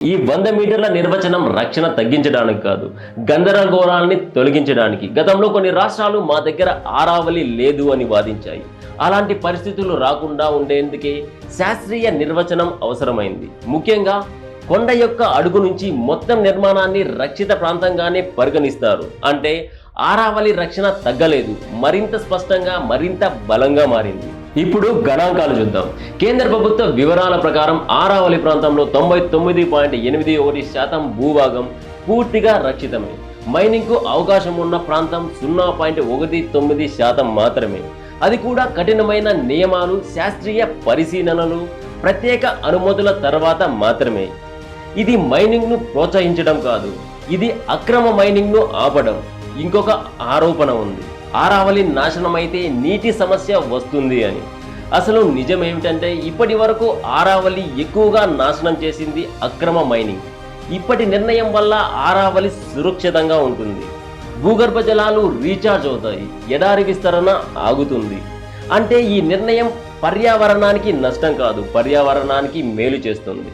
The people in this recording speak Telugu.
ఈ వంద మీటర్ల నిర్వచనం రక్షణ తగ్గించడానికి కాదు గందరగోళాలని తొలగించడానికి. గతంలో కొన్ని రాష్ట్రాలు మా దగ్గర ఆరావళి లేదు అని వాదించాయి. అలాంటి పరిస్థితులు రాకుండా ఉండేందుకే శాస్త్రీయ నిర్వచనం అవసరమైంది. ముఖ్యంగా కొండ యొక్క అడుగు నుంచి మొత్తం నిర్మాణాన్ని రక్షిత ప్రాంతంగానే పరిగణిస్తారు. అంటే ఆరావళి రక్షణ తగ్గలేదు. మరింత స్పష్టంగా మరింత బలంగా మారింది. ఇప్పుడు గణాంకాలు చూద్దాం. కేంద్ర ప్రభుత్వ వివరాల ప్రకారం ఆరావళి ప్రాంతంలో తొంభై తొమ్మిది పాయింట్ ఎనిమిది ఒకటి శాతం భూభాగం పూర్తిగా రక్షితమే. మైనింగ్కు అవకాశం ఉన్న ప్రాంతం సున్నా పాయింట్ ఒకటి తొమ్మిది శాతం మాత్రమే. అది కూడా కఠినమైన నియమాలు శాస్త్రీయ పరిశీలనలు ప్రత్యేక అనుమతుల తర్వాత మాత్రమే. ఇది మైనింగ్ను ప్రోత్సహించడం కాదు ఇది అక్రమ మైనింగ్ను ఆపడం. ఇంకొక ఆరోపణ ఉంది. ఆరావళి నాశనమైతే నీటి సమస్య వస్తుంది అని. అసలు నిజమేమిటంటే ఇప్పటి వరకు ఆరావళి ఎక్కువగా నాశనం చేసింది అక్రమ మైనింగ్. ఇప్పటి నిర్ణయం వల్ల ఆరావళి సురక్షితంగా ఉంటుంది. భూగర్భ జలాలు రీఛార్జ్ అవుతాయి ఎడారి విస్తరణ ఆగుతుంది. అంటే ఈ నిర్ణయం పర్యావరణానికి నష్టం కాదు పర్యావరణానికి మేలు చేస్తుంది.